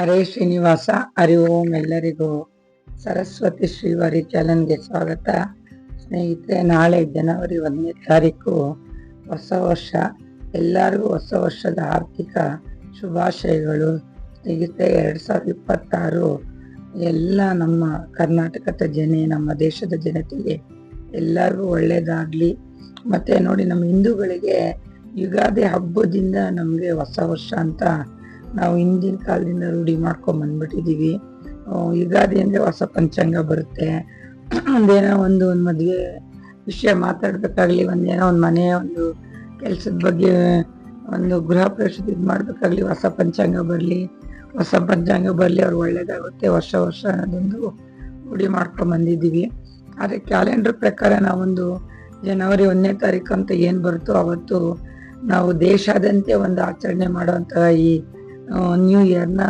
ಹರೇ ಶ್ರೀನಿವಾಸ, ಹರಿ ಓಂ ಎಲ್ಲರಿಗೂ. ಸರಸ್ವತಿ ಶ್ರೀವಾರಿ ಚಾನಲ್ಗೆ ಸ್ವಾಗತ. ಸ್ನೇಹಿತರೆ, ನಾಳೆ ಜನವರಿ ಒಂದನೇ ತಾರೀಕು ಹೊಸ ವರ್ಷ. ಎಲ್ಲರಿಗೂ ಹೊಸ ವರ್ಷದ ಆರ್ಥಿಕ ಶುಭಾಶಯಗಳು. ಸ್ನೇಹಿತರೆ, ಎರಡು ಸಾವಿರದ ಇಪ್ಪತ್ತಾರು ಎಲ್ಲ ನಮ್ಮ ಕರ್ನಾಟಕದ ಜನ, ನಮ್ಮ ದೇಶದ ಜನತೆಗೆ ಎಲ್ಲರಿಗೂ ಒಳ್ಳೆಯದಾಗಲಿ ಮತ್ತು ನೋಡಿ, ನಮ್ಮ ಹಿಂದೂಗಳಿಗೆ ಯುಗಾದಿ ಹಬ್ಬದಿಂದ ನಮಗೆ ಹೊಸ ವರ್ಷ ಅಂತ ನಾವು ಹಿಂದಿನ ಕಾಲದಿಂದ ರೂಢಿ ಮಾಡ್ಕೊಂಡ್ ಬಂದ್ಬಿಟ್ಟಿದೀವಿ. ಯುಗಾದಿ ಅಂದ್ರೆ ಹೊಸ ಪಂಚಾಂಗ ಬರುತ್ತೆ. ಒಂದೇನೋ ಒಂದು ಒಂದು ಮದ್ವೆ ವಿಷಯ ಮಾತಾಡ್ಬೇಕಾಗ್ಲಿ, ಒಂದೇನೋ ಒಂದು ಮನೆ, ಒಂದು ಕೆಲಸದ ಬಗ್ಗೆ ಒಂದು ಗೃಹ ಪ್ರವೇಶದ ಇದು ಮಾಡ್ಬೇಕಾಗ್ಲಿ, ಹೊಸ ಪಂಚಾಂಗ ಬರಲಿ. ಹೊಸ ಪಂಚಾಂಗ ಬರಲಿ, ಅವ್ರು ಒಳ್ಳೇದಾಗುತ್ತೆ. ವರ್ಷ ವರ್ಷ ಅನ್ನೋದೊಂದು ರೂಢಿ ಮಾಡ್ಕೊಂಡು ಬಂದಿದ್ದೀವಿ. ಆದರೆ ಕ್ಯಾಲೆಂಡರ್ ಪ್ರಕಾರ ನಾವೊಂದು ಜನವರಿ ಒಂದನೇ ತಾರೀಕು ಅಂತ ಏನು ಬರುತ್ತೋ ಅವತ್ತು ನಾವು ದೇಶಾದ್ಯಂತ ಒಂದು ಆಚರಣೆ ಮಾಡುವಂತಹ ಈ ನ್ಯೂ ಇಯರ್ನ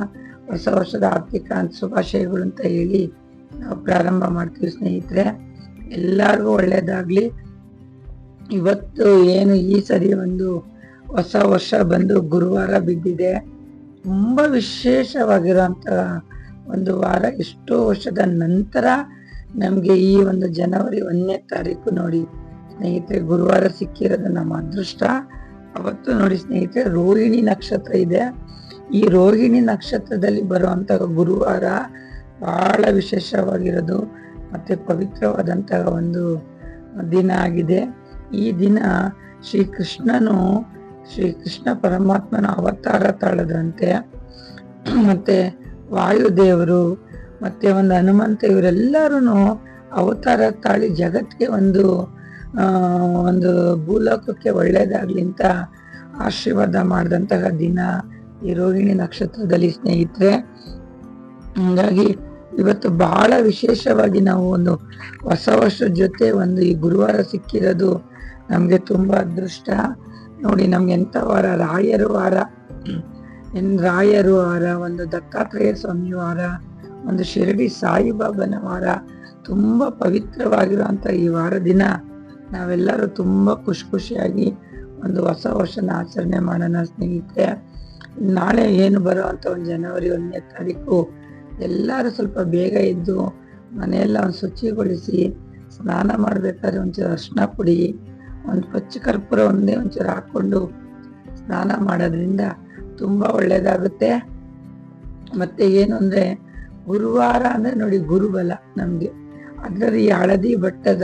ಹೊಸ ವರ್ಷದ ಆರ್ಥಿಕ ಶುಭಾಶಯಗಳು ಅಂತ ಹೇಳಿ ನಾವು ಪ್ರಾರಂಭ ಮಾಡ್ತೀವಿ ಸ್ನೇಹಿತರೆ. ಎಲ್ಲರಿಗೂ ಒಳ್ಳೇದಾಗ್ಲಿ. ಇವತ್ತು ಏನು ಈ ಸರಿ ಒಂದು ಹೊಸ ವರ್ಷ ಬಂದು ಗುರುವಾರ ಬಿದ್ದಿದೆ. ತುಂಬ ವಿಶೇಷವಾಗಿರುವಂತಹ ಒಂದು ವಾರ ಎಷ್ಟೋ ವರ್ಷದ ನಂತರ ನಮಗೆ ಈ ಒಂದು ಜನವರಿ ಒಂದನೇ ತಾರೀಕು ನೋಡಿ ಸ್ನೇಹಿತರೆ ಗುರುವಾರ ಸಿಕ್ಕಿರೋದು ನಮ್ಮ ಅದೃಷ್ಟ. ಅವತ್ತು ನೋಡಿ ಸ್ನೇಹಿತರೆ ರೋಹಿಣಿ ನಕ್ಷತ್ರ ಇದೆ. ಈ ರೋಹಿಣಿ ನಕ್ಷತ್ರದಲ್ಲಿ ಬರುವಂತಹ ಗುರುವಾರ ಬಹಳ ವಿಶೇಷವಾಗಿರೋದು ಮತ್ತೆ ಪವಿತ್ರವಾದಂತಹ ಒಂದು ದಿನ ಆಗಿದೆ. ಈ ದಿನ ಶ್ರೀ ಕೃಷ್ಣನು ಶ್ರೀ ಕೃಷ್ಣ ಪರಮಾತ್ಮನ ಅವತಾರ ತಾಳದಂತೆ ಮತ್ತೆ ವಾಯುದೇವರು ಮತ್ತೆ ಒಂದು ಹನುಮಂತ ಇವರೆಲ್ಲರೂ ಅವತಾರ ತಾಳಿ ಜಗತ್ತಿಗೆ ಒಂದು ಒಂದು ಭೂಲೋಕಕ್ಕೆ ಒಳ್ಳೇದಾಗ್ಲಿ ಅಂತ ಆಶೀರ್ವಾದ ಮಾಡಿದಂತಹ ದಿನ. ಈ ರೋಹಿಣಿ ನಕ್ಷತ್ರದಲ್ಲಿ ಸ್ನೇಹಿತರೆ, ಹಂಗಾಗಿ ಇವತ್ತು ಬಹಳ ವಿಶೇಷವಾಗಿ ನಾವು ಒಂದು ಹೊಸ ವರ್ಷದ ಜೊತೆ ಒಂದು ಈ ಗುರುವಾರ ಸಿಕ್ಕಿರೋದು ನಮಗೆ ತುಂಬ ಅದೃಷ್ಟ. ನೋಡಿ, ನಮ್ಗೆ ಎಂಥ ವಾರ? ರಾಯರು ವಾರ. ರಾಯರು ವಾರ, ಒಂದು ದತ್ತಾತ್ರೇಯ ಸ್ವಾಮಿ ವಾರ, ಒಂದು ಶಿರಡಿ ಸಾಯಿಬಾಬನ ವಾರ. ತುಂಬ ಪವಿತ್ರವಾಗಿರುವಂಥ ಈ ವಾರ ದಿನ ನಾವೆಲ್ಲರೂ ತುಂಬ ಖುಷಿ ಖುಷಿಯಾಗಿ ಒಂದು ಹೊಸ ವರ್ಷನ ಆಚರಣೆ ಮಾಡೋಣ ಸ್ನೇಹಿತರೆ. ನಾಳೆ ಏನು ಬರುವಂತ ಒಂದು ಜನವರಿ ಒಂದನೇ ತಾರೀಕು, ಎಲ್ಲರೂ ಸ್ವಲ್ಪ ಬೇಗ ಎದ್ದು ಮನೆಯೆಲ್ಲ ಒಂದು ಶುಚಿಗೊಳಿಸಿ ಸ್ನಾನ ಮಾಡ್ಬೇಕಾದ್ರೆ ಒಂಚೂರು ಅರ್ಶಿನ ಪುಡಿ, ಒಂದು ಪಚ್ಚ ಕರ್ಪೂರ ಒಂದೇ ಒಂಚೂರು ಹಾಕೊಂಡು ಸ್ನಾನ ಮಾಡೋದ್ರಿಂದ ತುಂಬ ಒಳ್ಳೇದಾಗುತ್ತೆ. ಮತ್ತೆ ಏನು ಅಂದ್ರೆ ಗುರುವಾರ ಅಂದ್ರೆ ನೋಡಿ ಗುರುಬಲ ನಮಗೆ. ಅದರಲ್ಲಿ ಈ ಹಳದಿ ಬಟ್ಟದ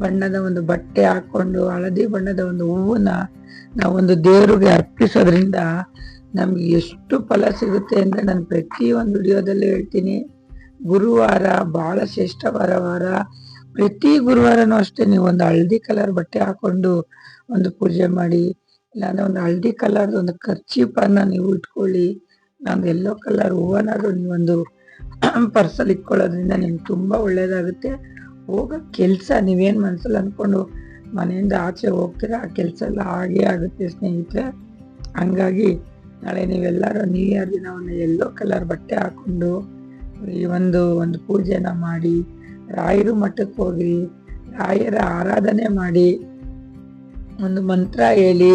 ಬಣ್ಣದ ಒಂದು ಬಟ್ಟೆ ಹಾಕೊಂಡು, ಹಳದಿ ಬಣ್ಣದ ಒಂದು ಹೂವನ್ನ ನಾವೊಂದು ದೇವರಿಗೆ ಅರ್ಪಿಸೋದ್ರಿಂದ ನಮ್ಗೆ ಎಷ್ಟು ಫಲ ಸಿಗುತ್ತೆ ಅಂದ್ರೆ ನಾನು ಪ್ರತಿ ಒಂದು ವಿಡಿಯೋದಲ್ಲಿ ಹೇಳ್ತೀನಿ. ಗುರುವಾರ ಬಹಳ ಶ್ರೇಷ್ಠ ವಾರ ಪ್ರತಿ ಗುರುವಾರನೂ ಅಷ್ಟೇ ನೀವು ಒಂದು ಹಳದಿ ಕಲರ್ ಬಟ್ಟೆ ಹಾಕೊಂಡು ಒಂದು ಪೂಜೆ ಮಾಡಿ, ಇಲ್ಲಾಂದ್ರೆ ಒಂದು ಹಳದಿ ಕಲರ್ ಒಂದು ಖರ್ಚೀಪನ್ನ ನೀವು ಇಟ್ಕೊಳ್ಳಿ. ನಾನು ಎಲ್ಲೋ ಕಲರ್ ಹೂವನಾದ್ರೂ ನೀವೊಂದು ಪರ್ಸಲ್ ಇಟ್ಕೊಳ್ಳೋದ್ರಿಂದ ನಿಮ್ಗೆ ತುಂಬಾ ಒಳ್ಳೇದಾಗುತ್ತೆ. ಹೋಗೋ ಕೆಲಸ ನೀವೇನ್ ಮನ್ಸಲ್ಲಿ ಅನ್ಕೊಂಡು ಮನೆಯಿಂದ ಆಚೆ ಹೋಗ್ತೀರಾ, ಆ ಕೆಲಸ ಎಲ್ಲ ಹಾಗೆ ಆಗುತ್ತೆ ಸ್ನೇಹಿತರೆ. ಹಂಗಾಗಿ ನಾಳೆ ನೀವೆಲ್ಲರೂ ನ್ಯೂ ಇಯರ್ ದಿನವನ್ನು ಎಲ್ಲೋ ಕಲರ್ ಬಟ್ಟೆ ಹಾಕೊಂಡು, ಈ ಒಂದು ಒಂದು ಪೂಜೆನ ಮಾಡಿ, ರಾಯರು ಮಠಕ್ಕೆ ಹೋಗಿ, ರಾಯರ ಆರಾಧನೆ ಮಾಡಿ, ಒಂದು ಮಂತ್ರ ಹೇಳಿ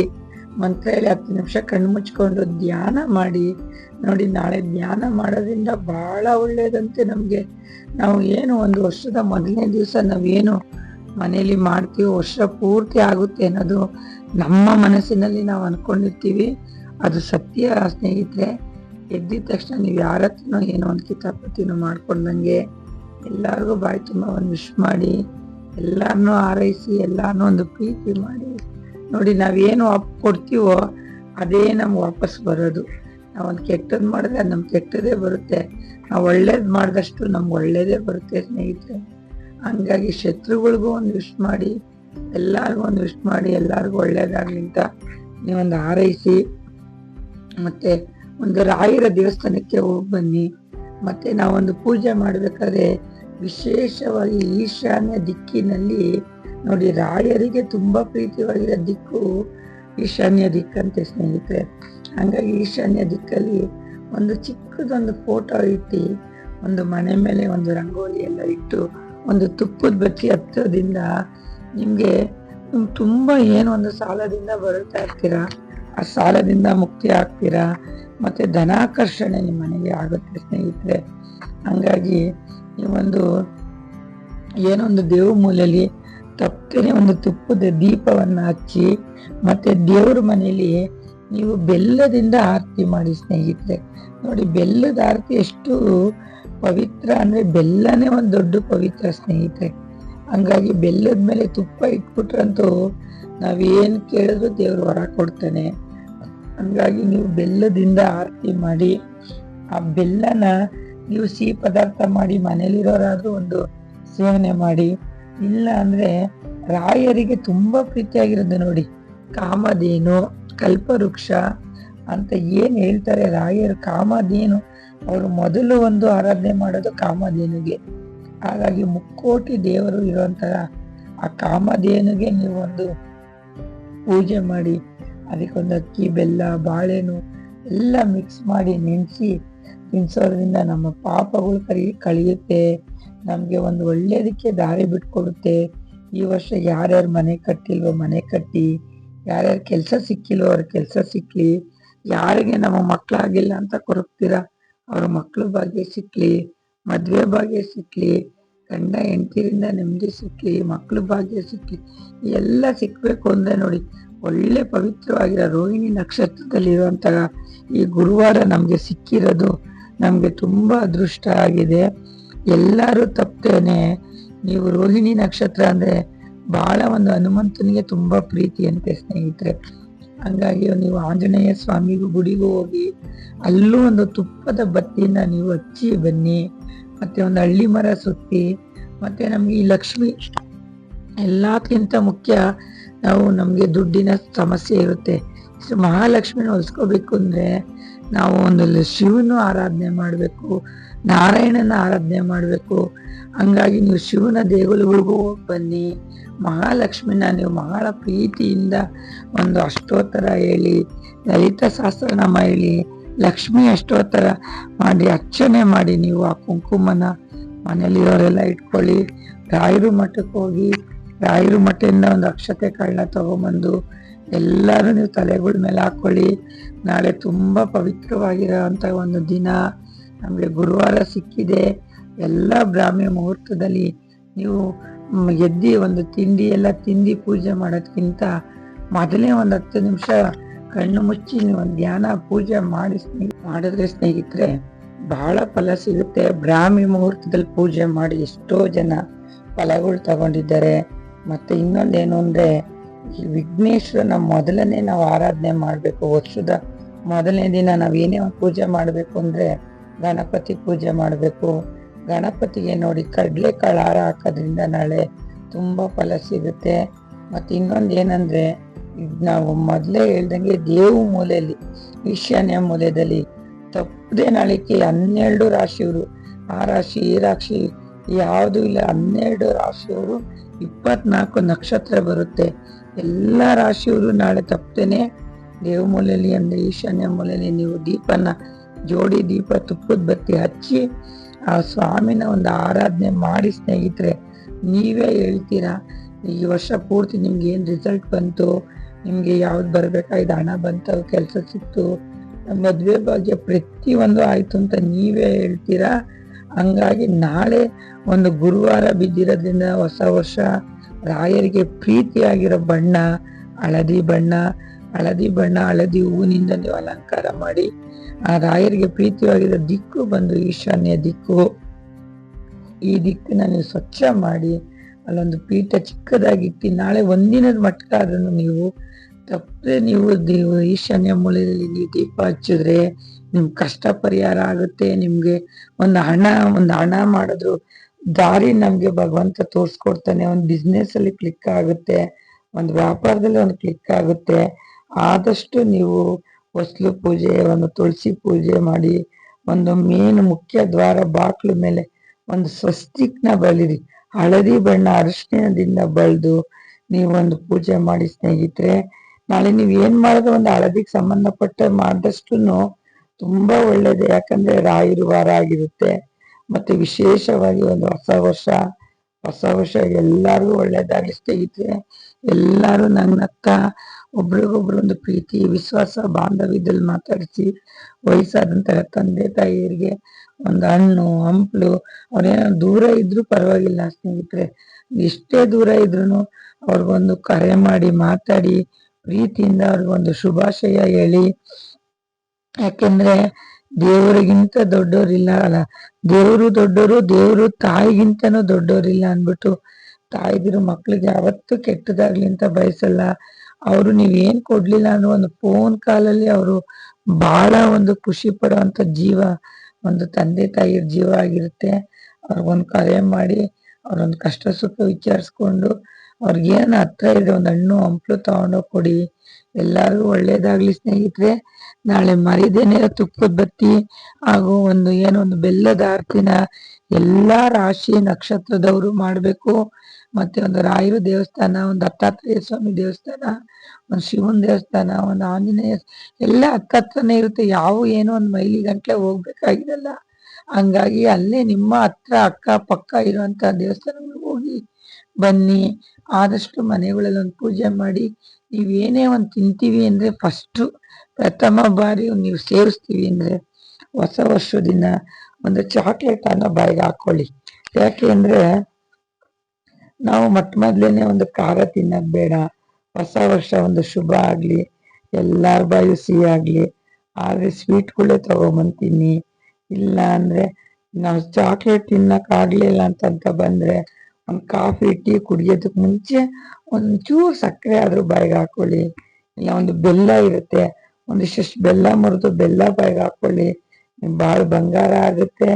ಮಂತ್ರ ಹೇಳಿ ಹತ್ತು ನಿಮಿಷ ಕಣ್ಣು ಮುಚ್ಕೊಂಡು ಧ್ಯಾನ ಮಾಡಿ, ನೋಡಿ ನಾಳೆ ಧ್ಯಾನ ಮಾಡೋದ್ರಿಂದ ಬಹಳ ಒಳ್ಳೆಯದಂತೆ ನಮಗೆ. ನಾವು ಏನು ಒಂದು ವರ್ಷದ ಮೊದಲನೇ ದಿವಸ ನಾವೇನು ಮನೆಯಲ್ಲಿ ಮಾಡ್ತೀವಿ ವರ್ಷ ಪೂರ್ತಿ ಆಗುತ್ತೆ ಅನ್ನೋದು ನಮ್ಮ ಮನಸ್ಸಿನಲ್ಲಿ ನಾವು ಅನ್ಕೊಂಡಿರ್ತೀವಿ. ಅದು ಸತ್ಯ ಸ್ನೇಹಿತರೆ, ಎದ್ದಿದ ತಕ್ಷಣ ನೀವು ಯಾರ ಹತ್ರನೋ ಏನೋ ಒಂದು ಕಿತಾಪತಿನೂ ಮಾಡ್ಕೊಂಡಂಗೆ ಎಲ್ಲರಿಗೂ ಬಾಯಿ ತುಂಬ ಒಂದು ವಿಶ್ ಮಾಡಿ ಎಲ್ಲರನ್ನೂ ಆರೈಸಿ ಎಲ್ಲರನ್ನೂ ಒಂದು ಪ್ರೀತಿ ಮಾಡಿ. ನೋಡಿ ನಾವೇನು ಅಪ್ ಕೊಡ್ತೀವೋ ಅದೇ ನಮ್ಗೆ ವಾಪಸ್ ಬರೋದು. ನಾವೊಂದು ಕೆಟ್ಟದ್ದು ಮಾಡಿದ್ರೆ ಅದು ನಮ್ಗೆ ಕೆಟ್ಟದೇ ಬರುತ್ತೆ. ನಾವು ಒಳ್ಳೇದು ಮಾಡಿದಷ್ಟು ನಮ್ಗೆ ಒಳ್ಳೇದೇ ಬರುತ್ತೆ ಸ್ನೇಹಿತರೆ. ಹಂಗಾಗಿ ಶತ್ರುಗಳಿಗೂ ಒಂದು ವಿಶ್ ಮಾಡಿ, ಎಲ್ಲರಿಗೂ ಒಂದು ವಿಶ್ ಮಾಡಿ, ಎಲ್ಲರಿಗೂ ಒಳ್ಳೇದಾಗ್ಲಿ ಅಂತ ನೀವೊಂದು ಆರೈಸಿ ಮತ್ತೆ ಒಂದು ರಾಯರ ದೇವಸ್ಥಾನಕ್ಕೆ ಹೋಗಿ ಬನ್ನಿ. ಮತ್ತೆ ನಾವೊಂದು ಪೂಜೆ ಮಾಡಬೇಕಾದ್ರೆ ವಿಶೇಷವಾಗಿ ಈಶಾನ್ಯ ದಿಕ್ಕಿನಲ್ಲಿ ನೋಡಿ ರಾಯರಿಗೆ ತುಂಬಾ ಪ್ರೀತಿವಾಗಿರೋ ದಿಕ್ಕು ಈಶಾನ್ಯ ದಿಕ್ಕಂತೆ ಸ್ನೇಹಿತರೆ. ಹಂಗಾಗಿ ಈಶಾನ್ಯ ದಿಕ್ಕಲ್ಲಿ ಒಂದು ಚಿಕ್ಕದೊಂದು ಫೋಟೋ ಇಟ್ಟು ಒಂದು ಮನೆ ಮೇಲೆ ಒಂದು ರಂಗೋಲಿ ಎಲ್ಲ ಇಟ್ಟು ಒಂದು ತುಪ್ಪದ ಬಚ್ಚಿ ಹತ್ತೋದ್ರಿಂದ ನಿಮ್ಗೆ ತುಂಬ ಏನು ಒಂದು ಸಾಲದಿಂದ ಬರುತ್ತಾ ಇರ್ತೀರಾ? ಆ ಸಾಲದಿಂದ ಮುಕ್ತಿ ಆಗ್ತೀರಾ? ಮತ್ತೆ ಧನಾಕರ್ಷಣೆ ನಿಮ್ಮ ಮನೆಗೆ ಆಗುತ್ತೆ ಸ್ನೇಹಿತರೆ. ಹಂಗಾಗಿ ಈ ಒಂದು ಏನೋ ಒಂದು ದೇವ್ರ ಮೂಲೆಯಲ್ಲಿ ತಪ್ಪನೆ ಒಂದು ತುಪ್ಪದ ದೀಪವನ್ನು ಹಚ್ಚಿ, ಮತ್ತೆ ದೇವ್ರ ಮನೆಯಲ್ಲಿ ನೀವು ಬೆಲ್ಲದಿಂದ ಆರತಿ ಮಾಡಿ ಸ್ನೇಹಿತರೆ. ನೋಡಿ ಬೆಲ್ಲದ ಆರತಿ ಎಷ್ಟು ಪವಿತ್ರ ಅಂದ್ರೆ ಬೆಲ್ಲನೇ ಒಂದು ದೊಡ್ಡ ಪವಿತ್ರ ಸ್ನೇಹಿತರೆ. ಹಂಗಾಗಿ ಬೆಲ್ಲದ ಮೇಲೆ ತುಪ್ಪ ಇಟ್ಬಿಟ್ರಂತೂ ನಾವೇನ್ ಕೇಳಿದ್ರು ದೇವ್ರು ಹೊರ ಕೊಡ್ತಾನೆ. ಹಂಗಾಗಿ ನೀವು ಬೆಲ್ಲದಿಂದ ಆರತಿ ಮಾಡಿ, ಆ ಬೆಲ್ಲನ ನೀವು ಸಿಹಿ ಪದಾರ್ಥ ಮಾಡಿ, ಮನೇಲಿರೋರಾದ್ರೂ ಒಂದು ಸೇವನೆ ಮಾಡಿ. ಇಲ್ಲ ಅಂದ್ರೆ ರಾಯರಿಗೆ ತುಂಬಾ ಪ್ರೀತಿಯಾಗಿರೋದು ನೋಡಿ. ಕಾಮಧೇನು, ಕಲ್ಪವೃಕ್ಷ ಅಂತ ಏನ್ ಹೇಳ್ತಾರೆ ರಾಯರು, ಕಾಮಧೇನು. ಅವರು ಮೊದಲು ಒಂದು ಆರಾಧನೆ ಮಾಡೋದು ಕಾಮಧೇನುಗೆ. ಹಾಗಾಗಿ ಮುಕ್ಕೋಟಿ ದೇವರು ಇರುವಂತಹ ಆ ಕಾಮಧೇನುಗೆ ನೀವು ಒಂದು ಪೂಜೆ ಮಾಡಿ, ಅದಕ್ಕೊಂದು ಅಕ್ಕಿ, ಬೆಲ್ಲ, ಬಾಳೆಹಣ್ಣು ಎಲ್ಲ ಮಿಕ್ಸ್ ಮಾಡಿ ನೆನೆಸಿ ತಿನ್ಸೋದ್ರಿಂದ ನಮ್ಮ ಪಾಪಗಳು ಕರಿ, ಕಳೆಯುತ್ತೆ. ನಮಗೆ ಒಂದು ಒಳ್ಳೆಯದಕ್ಕೆ ದಾರಿ ಬಿಟ್ಕೊಡುತ್ತೆ. ಈ ವರ್ಷ ಯಾರ್ಯಾರು ಮನೆ ಕಟ್ಟಿಲ್ವೋ ಮನೆ ಕಟ್ಟಿ, ಯಾರ್ಯಾರು ಕೆಲಸ ಸಿಕ್ಕಿಲ್ವೋ ಅವ್ರ ಕೆಲಸ ಸಿಕ್ಕಲಿ ಯಾರಿಗೆ ನಮ್ಮ ಮಕ್ಕಳಾಗಿಲ್ಲ ಅಂತ ಕೊರಗ್ತೀರಾ, ಅವ್ರ ಮಕ್ಕಳ ಭಾಗ್ಯ ಸಿಕ್ಕಲಿ ಮದುವೆ ಭಾಗ್ಯ ಸಿಕ್ಲಿ ಗಂಡ ಹೆಂಡತಿರಿಂದ ನೆಮ್ಮದಿ ಸಿಕ್ಕಿ ಮಕ್ಕಳು ಭಾಗ್ಯ ಸಿಕ್ಕಿ ಎಲ್ಲ ಸಿಕ್ಕಬೇಕು ಅಂದರೆ ನೋಡಿ, ಒಳ್ಳೆ ಪವಿತ್ರವಾಗಿರೋ ರೋಹಿಣಿ ನಕ್ಷತ್ರದಲ್ಲಿರುವಂತಹ ಈ ಗುರುವಾರ ನಮಗೆ ಸಿಕ್ಕಿರೋದು ನಮಗೆ ತುಂಬಾ ಅದೃಷ್ಟ ಆಗಿದೆ. ಎಲ್ಲರೂ ತಪ್ಪೇನೆ ನೀವು ರೋಹಿಣಿ ನಕ್ಷತ್ರ ಅಂದ್ರೆ ಬಹಳ ಒಂದು ಹನುಮಂತನಿಗೆ ತುಂಬಾ ಪ್ರೀತಿ ಅಂತೆ ಸ್ನೇಹಿತರೆ. ಹಂಗಾಗಿ ನೀವು ಆಂಜನೇಯ ಸ್ವಾಮಿಗೂ ಗುಡಿಗೂ ಹೋಗಿ ಅಲ್ಲೂ ಒಂದು ತುಪ್ಪದ ಬತ್ತಿನ ನೀವು ಹಚ್ಚಿ ಬನ್ನಿ, ಮತ್ತೆ ಒಂದು ಹಳ್ಳಿ ಮರ ಸುತ್ತಿ, ಮತ್ತೆ ನಮ್ಗೆ ಈ ಲಕ್ಷ್ಮಿ ಎಲ್ಲಕ್ಕಿಂತ ಮುಖ್ಯ ನಾವು ನಮ್ಗೆ ದುಡ್ಡಿನ ಸಮಸ್ಯೆ ಇರುತ್ತೆ. ಮಹಾಲಕ್ಷ್ಮಿನ ಹೊಲ್ಸ್ಕೋಬೇಕು ಅಂದ್ರೆ ನಾವು ಒಂದು ಶಿವನು ಆರಾಧನೆ ಮಾಡಬೇಕು. ನಾರಾಯಣನ ಆರಾಧನೆ ಮಾಡಬೇಕು. ಹಂಗಾಗಿ ನೀವು ಶಿವನ ದೇಗುಲಗಳಿಗೂ ಹೋಗಿ ಬನ್ನಿ. ಮಹಾಲಕ್ಷ್ಮಿನ ನೀವು ಬಹಳ ಪ್ರೀತಿಯಿಂದ ಒಂದು ಅಷ್ಟೋತ್ತರ ಹೇಳಿ, ಲಲಿತ ಸಹಸ್ರನಾಮ ಹೇಳಿ, ಲಕ್ಷ್ಮಿ ಅಷ್ಟೋತ್ತರ ಮಾಡಿ, ಅರ್ಚನೆ ಮಾಡಿ ನೀವು ಆ ಕುಂಕುಮನ ಮನೇಲಿರೋರೆಲ್ಲ ಇಟ್ಕೊಳ್ಳಿ. ರಾಯರು ಮಠಕ್ಕೆ ಹೋಗಿ, ರಾಯರು ಮಠದಿಂದ ಒಂದು ಅಕ್ಷತೆ ಕಾಳನ್ನ ತಗೊಂಬಂದು ಎಲ್ಲರೂ ನೀವು ತಲೆಗಳ ಮೇಲೆ ಹಾಕ್ಕೊಳ್ಳಿ ನಾಳೆ ತುಂಬ ಪವಿತ್ರವಾಗಿರೋ ಒಂದು ದಿನ. ನಮಗೆ ಗುರುವಾರ ಸಿಕ್ಕಿದೆ. ಎಲ್ಲ ಬ್ರಾಹ್ಮಿ ಮುಹೂರ್ತದಲ್ಲಿ ನೀವು ಎದ್ದು ಒಂದು ತಿಂಡಿ ಎಲ್ಲ ತಿಂಡಿ ಪೂಜೆ ಮಾಡೋದಕ್ಕಿಂತ ಮೊದಲೇ ಒಂದು ಹತ್ತು ನಿಮಿಷ ಕಣ್ಣು ಮುಚ್ಚಿ ನೀವು ಧ್ಯಾನ ಪೂಜೆ ಮಾಡಿ ಮಾಡಿದ್ರೆ ಸ್ನೇಹಿತರೆ ಬಹಳ ಫಲ ಸಿಗುತ್ತೆ. ಬ್ರಾಹ್ಮಿ ಮುಹೂರ್ತದಲ್ಲಿ ಪೂಜೆ ಮಾಡಿ ಎಷ್ಟೋ ಜನ ಫಲಗಳು ತಗೊಂಡಿದ್ದಾರೆ. ಮತ್ತೆ ಇನ್ನೊಂದೇನು ಅಂದ್ರೆ ವಿಘ್ನೇಶ್ವರನ ಮೊದಲನೇ ನಾವು ಆರಾಧನೆ ಮಾಡಬೇಕು. ವರ್ಷದ ಮೊದಲನೇ ದಿನ ನಾವು ಏನೇ ಪೂಜೆ ಮಾಡಬೇಕು ಅಂದ್ರೆ ಗಣಪತಿ ಪೂಜೆ ಮಾಡಬೇಕು. ಗಣಪತಿಗೆ ನೋಡಿ ಕಡಲೆಕಾಳು ಹಾರ ಹಾಕೋದ್ರಿಂದ ನಾಳೆ ತುಂಬ ಫಲ ಸಿಗುತ್ತೆ. ಮತ್ತು ಇನ್ನೊಂದು ಏನಂದ್ರೆ ನಾವು ಮೊದಲೇ ಹೇಳ್ದಂಗೆ ದೇವ ಮೂಲೆಯಲ್ಲಿ, ಈಶಾನ್ಯ ಮೂಲೆಯಲ್ಲಿ ತಪ್ಪದೆ ನಾಳಿಕೆ ಹನ್ನೆರಡು ರಾಶಿಯವರು. ಆ ರಾಶಿ, ಈ ರಾಶಿ ಯಾವುದೂ ಇಲ್ಲ, ಹನ್ನೆರಡು ರಾಶಿಯವರು ಇಪ್ಪತ್ನಾಲ್ಕು ನಕ್ಷತ್ರ ಬರುತ್ತೆ. ಎಲ್ಲ ರಾಶಿಯವರು ನಾಳೆ ತಪ್ಪದೇನೆ ದೇವ ಮೂಲೆಯಲ್ಲಿ ಅಂದರೆ ಈಶಾನ್ಯ ಮೂಲೆಯಲ್ಲಿ ನೀವು ದೀಪನ ಜೋಡಿ ದೀಪ ತುಪ್ಪದ ಬತ್ತಿ ಹಚ್ಚಿ ಆ ಸ್ವಾಮಿನ ಒಂದು ಆರಾಧನೆ ಮಾಡಿ ಸ್ನೇಹಿತರೆ, ನೀವೇ ಹೇಳ್ತೀರಾ? ಈ ವರ್ಷ ಪೂರ್ತಿ ನಿಮ್ಗೆ ಏನು ರಿಸಲ್ಟ್ ಬಂತು? ನಿಮಗೆ ಯಾವ್ದು ಬರ್ಬೇಕಾಯ್ತು ಹಣ ಬಂತು, ಕೆಲಸ ಸಿಕ್ತು? ಮದುವೆ ಬಗ್ಗೆ ಪ್ರತಿಯೊಂದು ಆಯ್ತು ಅಂತ ನೀವೇ ಹೇಳ್ತೀರಾ? ಹಂಗಾಗಿ ನಾಳೆ ಒಂದು ಗುರುವಾರ ಬಿದ್ದಿರೋದ್ರಿಂದ ಹೊಸ ವರ್ಷ, ರಾಯರಿಗೆ ಪ್ರೀತಿಯಾಗಿರೋ ಬಣ್ಣ, ಹಳದಿ ಬಣ್ಣ ಹಳದಿ ಬಣ್ಣ, ಹಳದಿ ಹೂವಿನಿಂದ ನೀವು ಅಲಂಕಾರ ಮಾಡಿ ಆ ರಾಯರಿಗೆ ಪ್ರೀತಿಯಾಗಿದ್ದ ದಿಕ್ಕು ಬಂದು ಈಶಾನ್ಯ ದಿಕ್ಕು. ಈ ದಿಕ್ಕನ್ನ ನೀವು ಸ್ವಚ್ಛ ಮಾಡಿ, ಅಲ್ಲೊಂದು ಪೀಠ ಚಿಕ್ಕದಾಗಿ ಇಟ್ಟು ನಾಳೆ ಒಂದಿನದ ಮಟ್ಟಕ್ಕಾದ್ರೂ ನೀವು ತಪ್ಪದೆ ನೀವು ನೀವು ಈಶಾನ್ಯ ಮೂಲೆಯಲ್ಲಿ ನೀವು ದೀಪ ಹಚ್ಚಿದ್ರೆ ನಿಮ್ ಕಷ್ಟ ಪರಿಹಾರ ಆಗುತ್ತೆ, ನಿಮ್ಗೆ ಒಂದು ಹಣ ಒಂದು ಹಣ ಮಾಡಿದ್ರು ದಾರಿ ನಮ್ಗೆ ಭಗವಂತ ತೋರ್ಸ್ಕೊಡ್ತಾನೆ, ಒಂದು ಬಿಸ್ನೆಸ್ ಅಲ್ಲಿ ಕ್ಲಿಕ್ ಆಗುತ್ತೆ, ಒಂದು ವ್ಯಾಪಾರದಲ್ಲಿ ಒಂದು ಕ್ಲಿಕ್ ಆಗುತ್ತೆ. ಆದಷ್ಟು ನೀವು ಹೊಸ್ಲು ಪೂಜೆ, ಒಂದು ತುಳಸಿ ಪೂಜೆ ಮಾಡಿ, ಒಂದು ಮೇನ್ ಮುಖ್ಯ ದ್ವಾರ ಬಾಕ್ಲು ಮೇಲೆ ಒಂದು ಸ್ವಸ್ತಿಕ್ನ ಬಳಿರಿ ಹಳದಿ ಬಣ್ಣ ಅರಿಶಿಣದಿಂದ ಬಳ್ದು ನೀವೊಂದು ಪೂಜೆ ಮಾಡಿ ಸ್ನೇಹಿತರೆ, ನಾಳೆ ನೀವು ಏನ್ ಮಾಡಿದ್ರೆ ಒಂದು ಹಳದಿಗೆ ಸಂಬಂಧಪಟ್ಟ ಮಾಡಿದಷ್ಟು ತುಂಬಾ ಒಳ್ಳೇದು. ಯಾಕಂದ್ರೆ ರಾಯರು ವಾರ ಆಗಿರುತ್ತೆ. ಮತ್ತೆ ವಿಶೇಷವಾಗಿ ಒಂದು ಹೊಸ ವರ್ಷ. ಹೊಸ ವರ್ಷ ಎಲ್ಲಾರ್ಗು ಒಳ್ಳೇದಾಗಿ ಸ್ನೇಹಿತರೆ. ಎಲ್ಲಾರು ನಗ್ನಕ್ಕ ಒಬ್ರಿಗೊಬ್ರು ಒಂದು ಪ್ರೀತಿ, ವಿಶ್ವಾಸ, ಬಾಂಧವ್ಯದಲ್ಲಿ ಮಾತಾಡಿಸಿ ವಯಸ್ಸಾದಂತಹ ತಂದೆ, ತಾಯಿಯರಿಗೆ ಒಂದು ಹಣ್ಣು, ಹಂಪ್ಲು, ಅವ್ರೇನೋ ದೂರ ಇದ್ರೂ ಪರವಾಗಿಲ್ಲ ಸ್ನೇಹಿತರೆ. ಎಷ್ಟೇ ದೂರ ಇದ್ರು ಅವ್ರಿಗೊಂದು ಕರೆ ಮಾಡಿ, ಮಾತಾಡಿ, ಪ್ರೀತಿಯಿಂದ ಅವ್ರಿಗೊಂದು ಶುಭಾಶಯ ಹೇಳಿ. ಯಾಕೆಂದ್ರೆ ದೇವರಿಗಿಂತ ದೊಡ್ಡವರಿಲ್ಲ ಅಲ್ಲ, ದೇವರು ದೊಡ್ಡವರು ದೇವರು ತಾಯಿಗಿಂತನೂ ದೊಡ್ಡವರಿಲ್ಲ ಅನ್ಬಿಟ್ಟು ತಾಯಿದಿರು ಮಕ್ಳಿಗೆ ಯಾವತ್ತೂ ಕೆಟ್ಟದಾಗ್ಲಿ ಅಂತ ಬಯಸಲ್ಲ. ಅವರು ನೀವೇನ್ ಕೊಡ್ಲಿಲ್ಲ ಅನ್ನೋ ಒಂದು ಫೋನ್ ಕಾಲಲ್ಲಿ ಅವರು ಬಹಳ ಒಂದು ಖುಷಿ ಪಡುವಂತ ಜೀವ, ಒಂದು ತಂದೆ ತಾಯಿಯ ಜೀವ ಆಗಿರುತ್ತೆ. ಅವ್ರಿಗೊಂದು ಕರೆ ಮಾಡಿ, ಅವ್ರೊಂದು ಕಷ್ಟ ಸುಖ ವಿಚಾರಿಸ್ಕೊಂಡು ಅವ್ರಿಗೇನು ಹತ್ರ ಇದೆ ಒಂದು ಹಣ್ಣು, ಹಂಪ್ಲು ತಗೊಂಡೋಗಿ ಕೊಡಿ. ಎಲ್ಲಾರ್ಗು ಒಳ್ಳೇದಾಗ್ಲಿ ಸ್ನೇಹಿತರೆ. ನಾಳೆ ಮರಿದೇನೆ ತುಪ್ಪದ ಬತ್ತಿ ಹಾಗೂ ಒಂದು ಏನೋ ಒಂದು ಬೆಲ್ಲದ ಆರತಿನ ಎಲ್ಲಾ ರಾಶಿ ನಕ್ಷತ್ರದವರು ಮಾಡ್ಬೇಕು. ಮತ್ತೆ ಒಂದು ರಾಯರು ದೇವಸ್ಥಾನ, ಒಂದು ದತ್ತಾತ್ರೇಯ ಸ್ವಾಮಿ ದೇವಸ್ಥಾನ, ಒಂದು ಶಿವನ್ ದೇವಸ್ಥಾನ, ಒಂದು ಆಂಜನೇಯ ಎಲ್ಲ ಹತ್ತತ್ರನೇ ಇರುತ್ತೆ. ಯಾವ ಏನೋ ಒಂದು ಮೈಲಿ ಗಂಟ್ಲೆ ಹೋಗ್ಬೇಕಾಗಿರಲ್ಲ. ಹಂಗಾಗಿ ಅಲ್ಲೇ ನಿಮ್ಮ ಹತ್ರ ಅಕ್ಕ ಪಕ್ಕ ಇರುವಂತ ದೇವಸ್ಥಾನಗಳಿಗೆ ಹೋಗಿ ಬನ್ನಿ. ಆದಷ್ಟು ಮನೆಗಳಲ್ಲಿ ಒಂದು ಪೂಜೆ ಮಾಡಿ ನೀವೇನೇ ಒಂದು ತಿಂತೀವಿ ಅಂದ್ರೆ ಫಸ್ಟ್ ಪ್ರಥಮ ಬಾರಿ ನೀವು ಸೇವಿಸ್ತೀವಿ ಅಂದ್ರೆ ಹೊಸ ವರ್ಷದ ಒಂದು ಚಾಕ್ಲೇಟ್ ಅನ್ನ ಬಾಯಿಗೆ ಹಾಕೊಳ್ಳಿ. ಯಾಕೆ ಅಂದ್ರೆ ನಾವು ಮೊಟ್ಟ ಮೊದಲೇನೆ ಒಂದು ಖಾರ ತಿನ್ನಕ್ ಬೇಡ. ಹೊಸ ವರ್ಷ ಒಂದು ಶುಭ ಆಗಲಿ, ಎಲ್ಲಾರ ಬಾಯು ಸಿಹಿ ಆಗಲಿ, ಆದರೆ ಸ್ವೀಟ್ಗಳೇ ತಿನ್ನಿ. ಇಲ್ಲ ಅಂದ್ರೆ ನಾವು ಚಾಕ್ಲೇಟ್ ತಿನ್ನಕ್ ಆಗ್ಲಿಲ್ಲ ಅಂತಂತ ಬಂದ್ರೆ ಒಂದ್ ಕಾಫಿ, ಟೀ ಕುಡಿಯೋದಕ್ಕೆ ಮುಂಚೆ ಒಂಚೂರು ಸಕ್ಕರೆ ಆದರೂ ಬಾಯಿಗೆ ಹಾಕೊಳ್ಳಿ. ಇಲ್ಲ ಒಂದು ಬೆಲ್ಲ ಇರುತ್ತೆ. ಒಂದಿಷ್ಟು ಬೆಲ್ಲ ಮುರಿದು ಬೆಲ್ಲ ಬಾಯಿಗೆ ಹಾಕೊಳ್ಳಿ. ಭಾಳ ಬಂಗಾರ ಆಗುತ್ತೆ.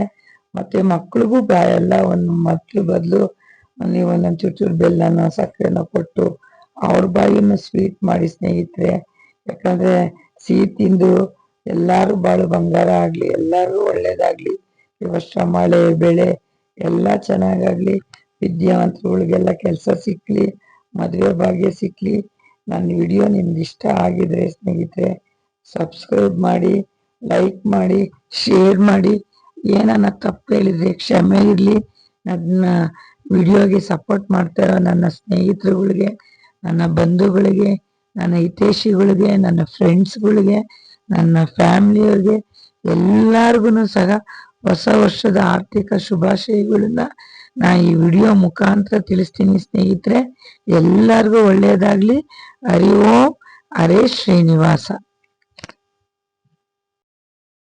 ಮತ್ತೆ ಮಕ್ಳಿಗೂ ಬಾಯೆಲ್ಲ ಒಂದು ಮಕ್ಳು ಬದಲು ನೀವು ಒಂದೊಂದು ಚೂರು ಚೂರು ಬೆಲ್ಲನ, ಸಕ್ಕರೆನ ಕೊಟ್ಟು ಅವ್ರ ಬಾಯಿನ ಸ್ವೀಟ್ ಮಾಡಿ ಸ್ನೇಹಿತರೆ. ಯಾಕಂದ್ರೆ ಸಿಹಿ ತಿಂದು ಎಲ್ಲರೂ ಭಾಳ ಬಂಗಾರ ಆಗಲಿ, ಎಲ್ಲರೂ ಒಳ್ಳೇದಾಗ್ಲಿ. ಈ ವರ್ಷ ಮಳೆ, ಬೆಳೆ ಎಲ್ಲ ಚೆನ್ನಾಗಾಗ್ಲಿ. ವಿದ್ಯಾವಂತರುಗಳಿಗೆಲ್ಲ ಕೆಲಸ ಸಿಕ್ಲಿ, ಮದುವೆ ಭಾಗ್ಯ ಸಿಕ್ಲಿ. ನನ್ನ ವಿಡಿಯೋ ನಿಮ್ಗೆ ಇಷ್ಟ ಆಗಿದ್ರೆ ಸ್ನೇಹಿತರೆ ಸಬ್ಸ್ಕ್ರೈಬ್ ಮಾಡಿ ಲೈಕ್ ಮಾಡಿ ಶೇರ್ ಮಾಡಿ. ಏನನ್ನ ತಪ್ಪು ಹೇಳಿದ್ರೆ ಕ್ಷಮೆ ಇರಲಿ. ನನ್ನ ವಿಡಿಯೋಗೆ ಸಪೋರ್ಟ್ ಮಾಡ್ತಾ ಇರೋ ನನ್ನ ಸ್ನೇಹಿತರುಗಳಿಗೆ, ನನ್ನ ಬಂಧುಗಳಿಗೆ, ನನ್ನ ಹಿತೇಶಿಗಳಿಗೆ ನನ್ನ ಫ್ರೆಂಡ್ಸ್ಗಳಿಗೆ ನನ್ನ ಫ್ಯಾಮಿಲಿಯವ್ರಿಗೆ ಎಲ್ಲಾರ್ಗು ಸಹ ಹೊಸ ವರ್ಷದ ಆರ್ಥಿಕ ಶುಭಾಶಯಗಳನ್ನ ನಾ ಈ ವಿಡಿಯೋ ಮುಖಾಂತರ ತಿಳಿಸ್ತೀನಿ ಸ್ನೇಹಿತರೆ. ಎಲ್ಲರಿಗೂ ಒಳ್ಳೆಯದಾಗಲಿ ಹರಿ ಓಂ. ಹರೇ ಶ್ರೀನಿವಾಸ.